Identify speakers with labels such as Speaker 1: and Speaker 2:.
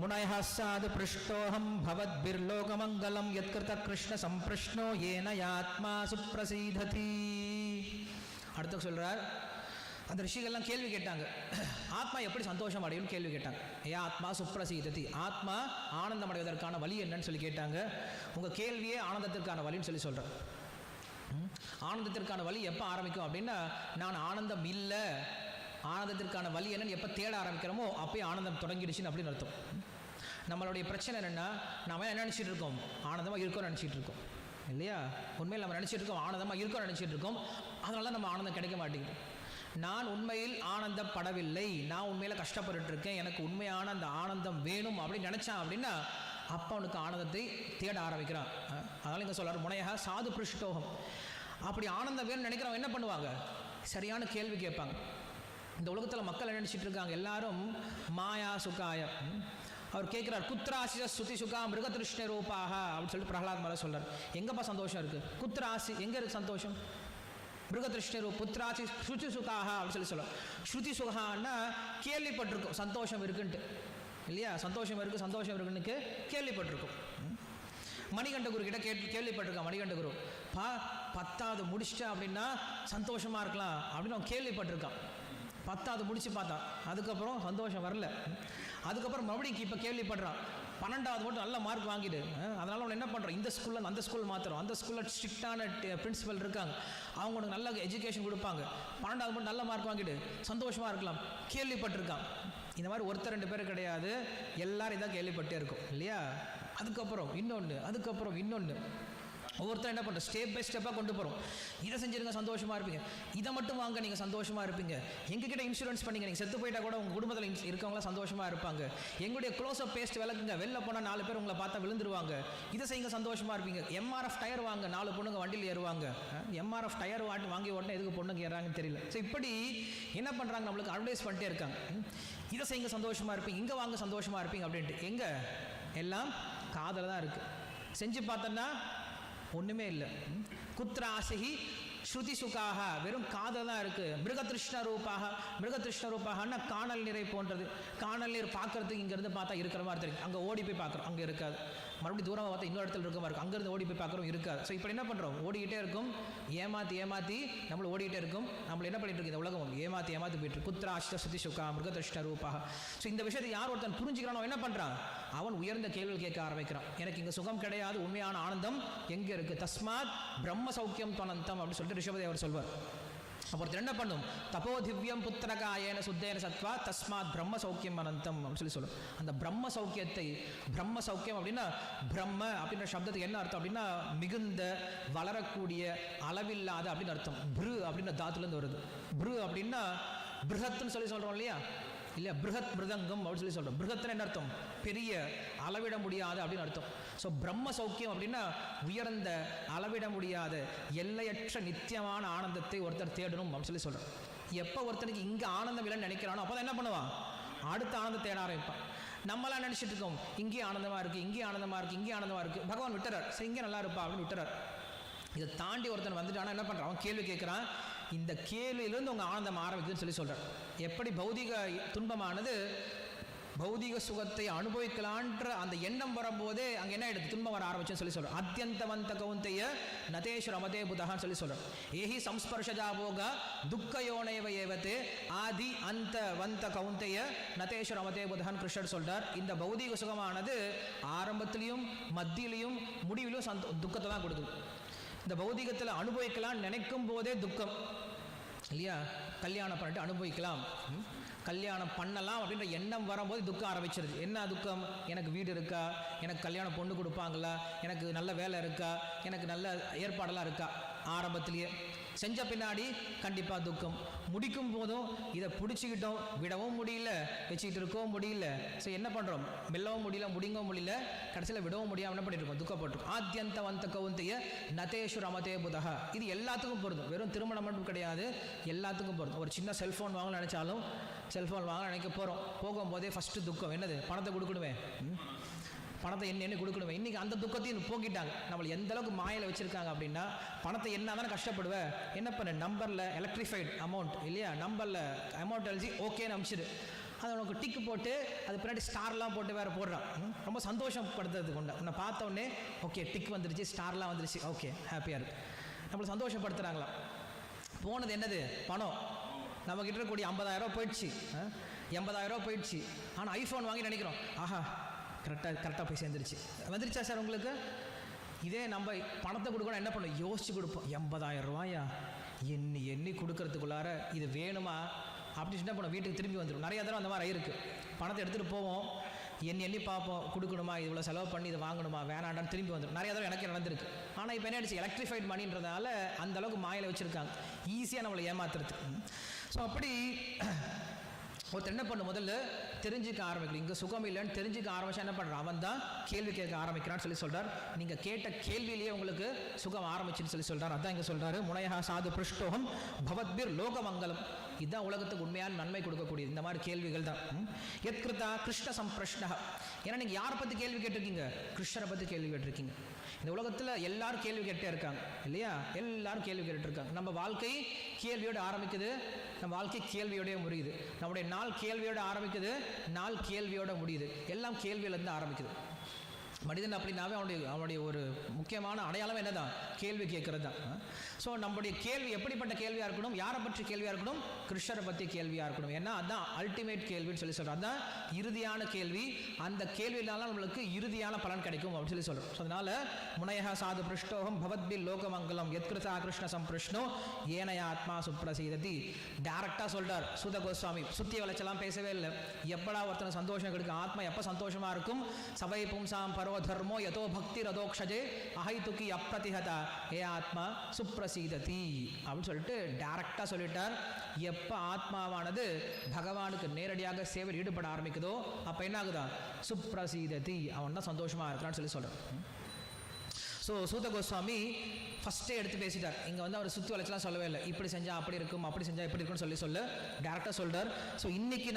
Speaker 1: முனயः சாது பிருஷ்டோகம் பவத்பிர்லோகமங்கலம் யத்கிருத கிருஷ்ண சம்பிருஷ்ணோ ஏன யாத்மா சுப்ரசீததி அடுத்த சொல்கிறார் அந்த ரிஷிகள்லாம் கேள்வி கேட்டாங்க. ஆத்மா எப்படி சந்தோஷம் அடையும்னு கேள்வி கேட்டாங்க. ஏ ஆத்மா சுப்ரசீததி ஆத்மா ஆனந்தம் அடைவதற்கான வழி என்னன்னு சொல்லி கேட்டாங்க. உங்கள் கேள்வியே ஆனந்தத்திற்கான வழின்னு சொல்லி சொல்கிறேன் ஆனந்தத்திற்கான வழி எப்போ ஆரம்பிக்கும் அப்படின்னா நான் ஆனந்தம் இல்லை. ஆனந்தத்திற்கான வழி என்னன்னு எப்போ தேட ஆரம்பிக்கிறோமோ அப்போயே ஆனந்தம் தொடங்கிடுச்சுன்னு அப்படின்னு அர்த்தம். நம்மளுடைய பிரச்சனை என்னென்னா நம்ம என்ன நினச்சிட்டு இருக்கோம்? ஆனந்தமாக இருக்கோம்னு நினச்சிட்டு இருக்கோம். இல்லையா? உண்மையில் நம்ம நினச்சிட்டு இருக்கோம் ஆனந்தமாக இருக்கோம்னு நினச்சிட்டு இருக்கோம். அதனால தான் நம்ம ஆனந்தம் கிடைக்க மாட்டேங்குது. நான் உண்மையில் ஆனந்தப்படவில்லை. நான் உண்மையில் கஷ்டப்பட்டுட்டு இருக்கேன் எனக்கு உண்மையான அந்த ஆனந்தம் வேணும் அப்படின்னு நினச்சான் அப்படின்னா அப்போ அவனுக்கு ஆனந்தத்தை தேட ஆரம்பிக்கிறான். அதனால் இங்கே சொல்கிறார் முனையாக சாது புருஷ்டோகம். அப்படி ஆனந்தம் வேணும்னு நினைக்கிறவங்க என்ன பண்ணுவாங்க? சரியான கேள்வி கேட்பாங்க. இந்த உலகத்தில் மக்கள் என்ன நினச்சிட்டு இருக்காங்க? எல்லாரும் மாயா சுகாயம். அவர் கேட்குறார் குத்ராசி சுத்தி சுகா மிருகதிருஷ்ண ரூபாக அப்படின்னு சொல்லிட்டு பிரகலாத் மலை சொல்கிறார் எங்கப்பா சந்தோஷம் இருக்கு? குத்ராசி எங்கே இருக்கு சந்தோஷம்? மிருகதிருஷ்ணர் புத்ராசி ஸ்ருதி சுகாக அப்படின்னு சொல்லி சொல்லுவோம் ஸ்ருதி சுகான்னா கேள்விப்பட்டிருக்கோம் சந்தோஷம் இருக்குன்ட்டு. இல்லையா? சந்தோஷம் இருக்கு சந்தோஷம் இருக்குன்னு கேள்விப்பட்டிருக்கும் கேள்விப்பட்டிருக்கோம். ம். மணிகண்ட குரு கிட்ட கேட்டு கேள்விப்பட்டிருக்கான் மணிகண்ட குரு? பா பத்தாவது முடிச்சிட்டா அப்படின்னா சந்தோஷமாக இருக்கலாம் அப்படின்னு அவன் கேள்விப்பட்டிருக்கான். பத்தாவது முடித்து பார்த்தான். அதுக்கப்புறம் சந்தோஷம் வரல. அதுக்கப்புறம் மறுபடியும் இப்போ கேள்விப்படுறான். பன்னெண்டாவது மட்டும் நல்ல மார்க் வாங்கிடு. அதனால் அவன் என்ன பண்ணுறான் இந்த ஸ்கூலில் அந்த ஸ்கூல் மாத்திரம் அந்த ஸ்கூலில் ஸ்ட்ரிக்டான பிரின்சிபல் இருக்காங்க. அவங்க உனக்கு நல்ல எஜுகேஷன் கொடுப்பாங்க. பன்னெண்டாவது மட்டும் நல்ல மார்க் வாங்கிட்டு சந்தோஷமாக இருக்கலாம். கேள்விப்பட்டிருக்கான். இந்த மாதிரி ஒருத்தர் ரெண்டு பேர் கிடையாது. எல்லாரும் இதான் கேள்விப்பட்டே இருக்கும். இல்லையா? அதுக்கப்புறம் இன்னொன்று அதுக்கப்புறம் இன்னொன்று ஒவ்வொருத்தரும் என்ன பண்ணுறோம் ஸ்டெப் பை ஸ்டெப்பாக கொண்டு போகிறோம் இதை செஞ்சுருங்க சந்தோஷமாக இருப்பீங்க. இதை மட்டும் வாங்க நீங்கள் சந்தோஷமாக இருப்பீங்க. எங்ககிட்ட இன்சூரன்ஸ் பண்ணிங்க நீங்கள் செத்து போயிட்டால் கூட உங்கள் குடும்பத்தில் இருக்கவங்களாம் சந்தோஷமாக இருப்பாங்க. எங்களுடைய க்ளோஸ் அப் பேஸ்ட் விளக்குங்க. வெளில போனால் நாலு பேர் உங்களை பார்த்தா விழுந்துருவாங்க. இதை செய்யுங்க சந்தோஷமாக இருப்பீங்க. எம்ஆர்எஃப் டயர் வாங்க நாலு பொண்ணுங்க வண்டியில் ஏறுவாங்க. எம்ஆர்எஃப் டயர் வாட்டி வாங்கி உடனே எதுக்கு பொண்ணுங்க ஏறாங்கன்னு தெரியல. ஸோ இப்படி என்ன பண்ணுறாங்க நம்மளுக்கு அட்வைஸ் பண்ணிட்டே இருக்காங்க. இதை செய்யுங்க சந்தோஷமாக இருப்பீங்க. இங்கே வாங்க சந்தோஷமாக இருப்பீங்க அப்படின்ட்டு. எங்கே? எல்லாம் காதில் தான் இருக்குது செஞ்சு பார்த்தோன்னா ஒன்றுமே இல்லை. குத்ர ஸ்ருதி சுகாக வெறும் காதல் தான் இருக்குது மிருகதிருஷ்ண ரூபாக மிருகதிருஷ்ண ரூபாகன்னா காணல் நீரை போன்றது. காணல் நீர் பார்க்கறதுக்கு இங்கேருந்து பார்த்தா இருக்கிற மாதிரி தெரியும். அங்கே ஓடி போய் பார்க்குறோம். அங்கே இருக்காது. மறுபடியும் தூரமாக பார்த்தா இன்னொரு இடத்துல இருக்க மாதிரி இருக்கும். அங்கேருந்து ஓடி போய் பார்க்குறோம் இருக்காது. ஸோ இப்போ என்ன பண்ணுறோம் ஓடிக்கிட்டே இருக்கும். ஏமாற்றி ஏமாற்றி நம்மளை ஓடிக்கிட்டே இருக்கும். நம்மள என்ன பண்ணிட்டு இருக்கு இந்த உலகம்? ஏமாற்றி ஏமாற்றி போயிட்டு இருக்கு. அஷ்ட சுதி சுகா மிருகதிருஷ்ண ரூபாக ஸோ இந்த விஷயத்தை யார் ஒருத்தன் புரிஞ்சுக்கிறானோ என்ன பண்ணுறான் அவன் உயர்ந்த கேள்விகள் கேட்க ஆரம்பிக்கிறான். எனக்கு இங்கே சுகம் கிடையாது. உண்மையான ஆனந்தம் எங்கே இருக்குது தஸ்மாத் பிரம்ம சௌக்கியம் தொனந்தம் அப்படின்னு சொல்லிட்டு ரிஷபதி அவர் சொல்வார். அப்புறம் என்ன பண்ணும்? தபோதிவ்யம் புத்திரகாயன சுத்தேன சத்வா தஸ்மாத் பிரம்ம சௌக்கியம் அனந்தம் அப்படின்னு சொல்லி சொல்லும். அந்த பிரம்ம சௌக்கியத்தை பிரம்ம சௌக்கியம் அப்படின்னா பிரம்ம அப்படின்ற சப்தத்துக்கு என்ன அர்த்தம் அப்படின்னா மிகுந்த வளரக்கூடிய அளவில்லாத அப்படின்னு அர்த்தம். ப்ரு அப்படின்ற தாத்துலேருந்து வருது. ப்ரு அப்படின்னா பிருஹத்னு சொல்லி சொல்கிறோம் இல்லையா? இல்லை பிருகத் மிருதங்கம் அப்படின்னு சொல்லி சொல்கிறோம் பிருஹத்னு என்ன அர்த்தம்? பெரிய அளவிட முடியாத அப்படின்னு அர்த்தம். ஸோ பிரம்ம சௌக்கியம் அப்படின்னா உயர்ந்த அளவிட முடியாத எல்லையற்ற நித்தியமான ஆனந்தத்தை ஒருத்தர் தேடணும் அப்படின்னு சொல்லி சொல்கிறோம் எப்போ ஒருத்தனுக்கு இங்கே ஆனந்தம் இல்லைன்னு நினைக்கிறானோ அப்போ என்ன பண்ணுவான்? அடுத்த ஆனந்தம் தேட ஆரம்பிப்பான். நம்மளாம் நினச்சிட்டு இருக்கோம் இங்கே ஆனந்தமாக இருக்குது இங்கே ஆனந்தமாக இருக்குது இங்கே ஆனந்தமாக இருக்குது பகவான் விட்டுறார். சரி இங்கே நல்லா இருப்பா அப்படின்னு விட்டுறார். இதை தாண்டி ஒருத்தன் வந்துட்டானா என்ன பண்ணுறான் அவன் கேள்வி கேட்குறான் இந்த கேள்வியிலேருந்து உங்கள் ஆனந்தம் ஆரம்பிக்குதுன்னு சொல்லி சொல்கிறேன் எப்படி பௌதிக துன்பமானது பௌதிக சுகத்தை அனுபவிக்கலான்ற அந்த எண்ணம் வரும்போதே அங்கே என்ன ஆயிடுது? துன்பம் வர ஆரம்பிச்சுன்னு சொல்லி சொல்கிறோம் அத்தியந்தவந்த கவுந்தைய நதேஷ் ரமதே புதகான்னு சொல்லி சொல்கிறோம் ஏஹி சம்ஸ்பர்ஷஜா போக துக்க யோனைவ ஏவத்தே ஆதி அந்த வந்த கவுந்தைய நதேஷ் ரமதே புதகான் கிருஷ்ணர் சொல்கிறார் இந்த பௌதிக சுகமானது ஆரம்பத்திலையும் மத்தியிலையும் முடிவிலும் சந்தோ துக்கத்தை தான் கொடுக்குது. இந்த பௌதிகத்தில் அனுபவிக்கலாம்னு நினைக்கும் போதே துக்கம். இல்லையா? கல்யாணம் பண்ணிட்டு அனுபவிக்கலாம். கல்யாணம் பண்ணலாம் அப்படின்ற எண்ணம் வரும்போது துக்கம் ஆரம்பிச்சிருது. என்ன துக்கம்? எனக்கு வீடு இருக்கா? எனக்கு கல்யாணம் பொண்ணு கொடுப்பாங்களா? எனக்கு நல்ல வேலை இருக்கா? எனக்கு நல்ல ஏற்பாடெல்லாம் இருக்கா? ஆரம்பத்திலேயே. செஞ்ச பின்னாடி கண்டிப்பாக துக்கம். முடிக்கும் போதும் இதை பிடிச்சிக்கிட்டோம் விடவும் முடியல வச்சுக்கிட்டு இருக்கவும் முடியல. சரி என்ன பண்ணுறோம் மெல்லவும் முடியல முடிங்கவும் முடியல கடைசியில் விடவும் முடியாமல் என்ன பண்ணிட்டு இருக்கோம்? துக்கப்பட்டிருக்கோம். ஆத்தியந்த வந்த கவுந்தைய நதேஷு ரமதே புதகா இது எல்லாத்துக்கும் பொருந்தும். வெறும் திருமணம் மட்டும் கிடையாது எல்லாத்துக்கும் பொருந்தும். ஒரு சின்ன செல்ஃபோன் வாங்க நினச்சாலும் செல்ஃபோன் வாங்க நினைக்க போகிறோம் போகும்போதே ஃபஸ்ட்டு துக்கம். என்னது? பணத்தை கொடுக்கணுமே. ம்? பணத்தை என்ன என்ன கொடுக்கணுமே? இன்றைக்கி அந்த துக்கத்தையும் போக்கிட்டாங்க. நம்மளை எந்த அளவுக்கு மாயில் வச்சுருக்காங்க அப்படின்னா பணத்தை என்ன தானே கஷ்டப்படுவேன் என்ன பண்ணு? நம்பரில் எலக்ட்ரிஃபைட் அமௌண்ட் இல்லையா? நம்பரில் அமௌண்ட் எழுதி ஓகேன்னு அமிச்சிடு. அது உனக்கு டிக்கு போட்டு அது பின்னாடி ஸ்டார்லாம் போட்டு வேறு போடுறான். ரொம்ப சந்தோஷப்படுத்துறது கொண்டு உன்னை பார்த்தோன்னே ஓகே டிக் வந்துருச்சு ஸ்டார்லாம் வந்துருச்சு. ஓகே ஹாப்பியாக இருக்குது நம்மளை சந்தோஷப்படுத்துகிறாங்களாம் போனது என்னது? பணம். நம்ம இருக்கக்கூடிய 50000 போயிடுச்சு. ஆ? 80000 போயிடுச்சு. ஆனால் ஐஃபோன் வாங்கி நினைக்கிறோம். ஆஹா கரெக்டாக கரெக்டாக போய் சேர்ந்துருச்சு. வந்துருச்சா சார் உங்களுக்கு? இதே நம்ம பணத்தை கொடுக்கணும் என்ன பண்ணும்? யோசிச்சு கொடுப்போம். 80000 ரூபாயா? எண்ணி எண்ணி கொடுக்கறதுக்குள்ளார இது வேணுமா? அப்படின்னு என்ன பண்ணும் வீட்டுக்கு திரும்பி வந்துடும் நிறைய தடவை அந்த மாதிரி ஆயிருக்கு. பணத்தை எடுத்துகிட்டு போவோம். எண்ணி எண்ணி பார்ப்போம். கொடுக்கணுமா? இவ்வளோ செலவு பண்ணி இது வாங்கணுமா? வேணாண்டான்னு திரும்பி வந்துடும் நிறைய தடவை எனக்கு நடந்திருக்கு. ஆனால் இப்போ என்ன ஆயிடுச்சு? எலக்ட்ரிஃபைட் மணின்றதால அந்த அளவுக்கு மாயில வச்சுருக்காங்க. ஈஸியாக நம்மளை ஏமாத்துறது ஸோ அப்படி ஒருத்தர் என்ன பண்ணு முதல்ல தெரிஞ்சுக்க ஆரம்பிக்கணும். இங்கே சுகம் இல்லைன்னு தெரிஞ்சுக்க ஆரம்பிச்சா என்ன பண்ணுறான் அவன் தான் கேள்வி கேட்க ஆரம்பிக்கிறான்னு சொல்லி சொல்கிறார் நீங்கள் கேட்ட கேள்வியிலேயே உங்களுக்கு சுகம் ஆரம்பிச்சுன்னு சொல்லி சொல்கிறார் அதான் இங்கே சொல்கிறார் முனையா சாது பிருஷ்டோகம் பவத்பிர் லோகமங்கலம். இதுதான் உலகத்துக்கு உண்மையான நன்மை கொடுக்கக்கூடியது. இந்த மாதிரி கேள்விகள் தான். எத்கிருத்தா எத்கிருதா கிருஷ்ண சம்பிரஷ்னா ஏன்னா நீங்கள் யாரை பற்றி கேள்வி கேட்டிருக்கீங்க? கிருஷ்ணரை பற்றி கேள்வி கேட்டிருக்கீங்க. இந்த உலகத்தில் எல்லாரும் கேள்வி கேட்டே இருக்காங்க. இல்லையா? எல்லாரும் கேள்வி கேட்டுருக்காங்க இருக்காங்க. நம்ம வாழ்க்கை கேள்வியோடு ஆரம்பிக்குது. நம்ம வாழ்க்கை கேள்வியோடய முடியுது நம்முடைய நாள் கேள்வியோடு ஆரம்பிக்குது. நாள் கேள்வியோட முடியுது. எல்லாம் கேள்வியிலேருந்து ஆரம்பிக்குது. மனிதன் அப்படின்னாவே அவனுடைய அவனுடைய ஒரு முக்கியமான அடையாளம் என்னதான்? கேள்வி கேட்கறது தான் ஸோ நம்முடைய கேள்வி எப்படிப்பட்ட கேள்வியாக இருக்கணும்? யாரை பற்றி கேள்வியாக இருக்கணும்? கிருஷ்ணரை பற்றி கேள்வியாக இருக்கணும். ஏன்னா அதுதான் அல்டிமேட் கேள்வின்னு சொல்லி சொல்கிறோம் அதுதான் இறுதியான கேள்வி. அந்த கேள்வியினால நம்மளுக்கு இறுதியான பலன் கிடைக்கும் அப்படின்னு சொல்லி சொல்கிறோம் ஸோ அதனால முனையா சாது பிருஷ்டோகம் பவத்பில் லோகமங்கலம் எத்கிருதா கிருஷ்ண சம்பிருஷ்ணோ ஏனைய ஆத்மா சுப்ரசீததி. டேரக்டாக சொல்கிறார் சுத கோஸ்வாமி சுத்தி வளைச்செல்லாம் பேசவே இல்லை. எப்படா ஒருத்தனை சந்தோஷம் கிடைக்கும்? ஆத்மா எப்போ சந்தோஷமா இருக்கும்? சபை பும்சாம் பரு தர்மோ யதோ பக்தி ரதோக்ஷஜே அஹைதுக்கி அப்பிரதிஹதா ஏ ஆத்மா சுப்ரசீததி அப்படின்னு சொல்லிட்டு டேரக்டாக சொல்லிட்டார். எப்போ ஆத்மாவானது பகவானுக்கு நேரடியாக சேவையில் ஈடுபட ஆரம்பிக்குதோ அப்போ என்ன ஆகுதா சுப்ரசீததி. அவன் தான் சந்தோஷமாக இருக்கிறான்னு சொல்லி சொல்கிறான் ஸோ சூத கோஸ்வாமி ஃபஸ்ட்டே எடுத்து பேசிட்டார். இங்கே வந்து அவர் சுற்றி வளைச்சலாம் சொல்லவே இல்லை. இப்படி செஞ்சால் அப்படி இருக்கும் அப்படி செஞ்சால் இப்படி இருக்கும்னு சொல்லி சொல்ல. டேரெக்டாக சொல்கிறார் ஸோ இன்றைக்கி நம்ம